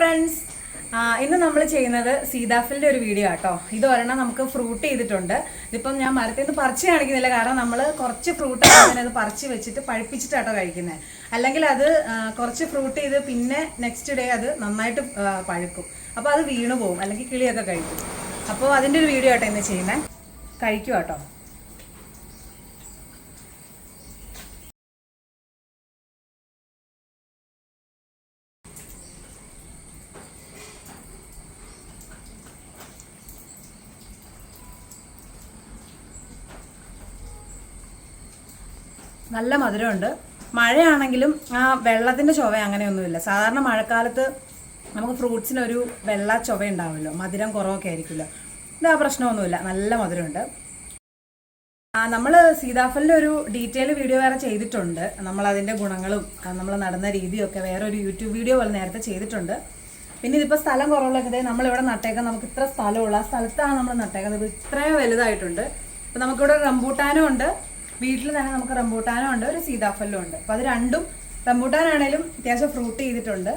Friends ഇന്ന് നമ്മൾ ചെയ്യുന്നത് സീതാഫലിന്റെ ഒരു വീഡിയോ ആട്ടോ. ഇത് ഒരെണ്ണം നമുക്ക് ഫ്രൂട്ട് ചെയ്തിട്ടുണ്ട്. ഇതിപ്പം ഞാൻ മരത്തിൽ നിന്ന് പറിച്ച് കാണിക്കുന്നില്ല. കാരണം നമ്മൾ കുറച്ച് ഫ്രൂട്ട് അത് പറിച്ച് വെച്ചിട്ട് പഴുപ്പിച്ചിട്ടാട്ടോ കഴിക്കുന്നത് അല്ലെങ്കിൽ അത് കുറച്ച് ഫ്രൂട്ട് ചെയ്ത് പിന്നെ നെക്സ്റ്റ് ഡേ അത് നന്നായിട്ട് പഴുക്കും. അപ്പോൾ അത് വീണു പോകും അല്ലെങ്കിൽ കിളിയൊക്കെ കഴിക്കും. അപ്പോൾ അതിന്റെ ഒരു വീഡിയോ ആട്ടോ ഇന്ന് ചെയ്യുന്നത് കഴിക്കും കേട്ടോ നല്ല മധുരമുണ്ട്. മഴയാണെങ്കിലും ആ വെള്ളത്തിന്റെ ചൊവ അങ്ങനെയൊന്നുമില്ല. സാധാരണ മഴക്കാലത്ത് നമുക്ക് ഫ്രൂട്ട്സിനൊരു വെള്ള ചൊവ ഉണ്ടാവുമല്ലോ. മധുരം കുറവൊക്കെ ആയിരിക്കുമല്ലോ. ആ പ്രശ്നമൊന്നുമില്ല. നല്ല മധുരമുണ്ട്. ആ നമ്മൾ സീതാഫലിന്റെ ഒരു ഡീറ്റെയിൽ വീഡിയോ വേറെ ചെയ്തിട്ടുണ്ട്. നമ്മൾ അതിന്റെ ഗുണങ്ങളും നമ്മൾ നടന്ന രീതിയൊക്കെ വേറെ ഒരു യൂട്യൂബ് വീഡിയോ പോലെ നേരത്തെ ചെയ്തിട്ടുണ്ട്. പിന്നെ ഇതിപ്പോൾ സ്ഥലം കുറവുള്ളത് നമ്മളിവിടെ നട്ടേക്കാൻ നമുക്ക് ഇത്ര സ്ഥലമുള്ള. ആ സ്ഥലത്താണ് നമ്മൾ നട്ടേക്കുന്നത്. ഇത് ഇത്രയും വലുതായിട്ടുണ്ട്. അപ്പം നമുക്കിവിടെ റംബൂട്ടാനും ഉണ്ട്. വീട്ടിൽ തന്നെ നമുക്ക് റംബൂട്ടാനും ഉണ്ട് ഒരു സീതാഫലും ഉണ്ട്. അപ്പോൾ അത് രണ്ടും റംബൂട്ടാനാണേലും അത്യാവശ്യം ഫ്രൂട്ട് ചെയ്തിട്ടുണ്ട്.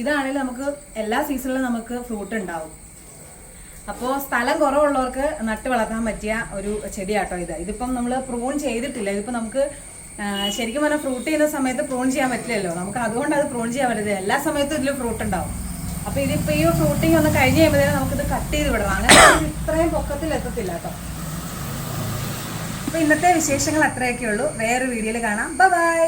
ഇതാണെങ്കിലും നമുക്ക് എല്ലാ സീസണിലും നമുക്ക് ഫ്രൂട്ട് ഉണ്ടാവും. അപ്പോൾ സ്ഥലം കുറവുള്ളവർക്ക് നട്ട് വളർത്താൻ പറ്റിയ ഒരു ചെടിയാട്ടോ ഇത്. ഇതിപ്പം നമ്മൾ പ്രൂൺ ചെയ്തിട്ടില്ല. ഇതിപ്പോൾ നമുക്ക് ശരിക്കും പറഞ്ഞാൽ ഫ്രൂട്ട് ചെയ്യുന്ന സമയത്ത് പ്രൂൺ ചെയ്യാൻ പറ്റില്ലല്ലോ. നമുക്ക് അതുകൊണ്ട് അത് പ്രൂൺ ചെയ്യാൻ പറ്റില്ല എല്ലാ സമയത്തും ഇതിൽ ഫ്രൂട്ട് ഉണ്ടാവും. അപ്പോൾ ഇതിപ്പോൾ ഈ ഫ്രൂട്ടിങ് ഒന്ന് കഴിഞ്ഞ് കഴിയുമ്പോഴത്തേനും നമുക്കിത് കട്ട് ചെയ്ത് വിടണം. അങ്ങനെ ഇത് ഇത്രയും പൊക്കത്തിൽ എത്തത്തില്ല കേട്ടോ. അപ്പോൾ ഇന്നത്തെ വിശേഷങ്ങൾ അത്രയൊക്കെ ഉള്ളൂ വേറെ വീഡിയോയിൽ കാണാം. ബൈ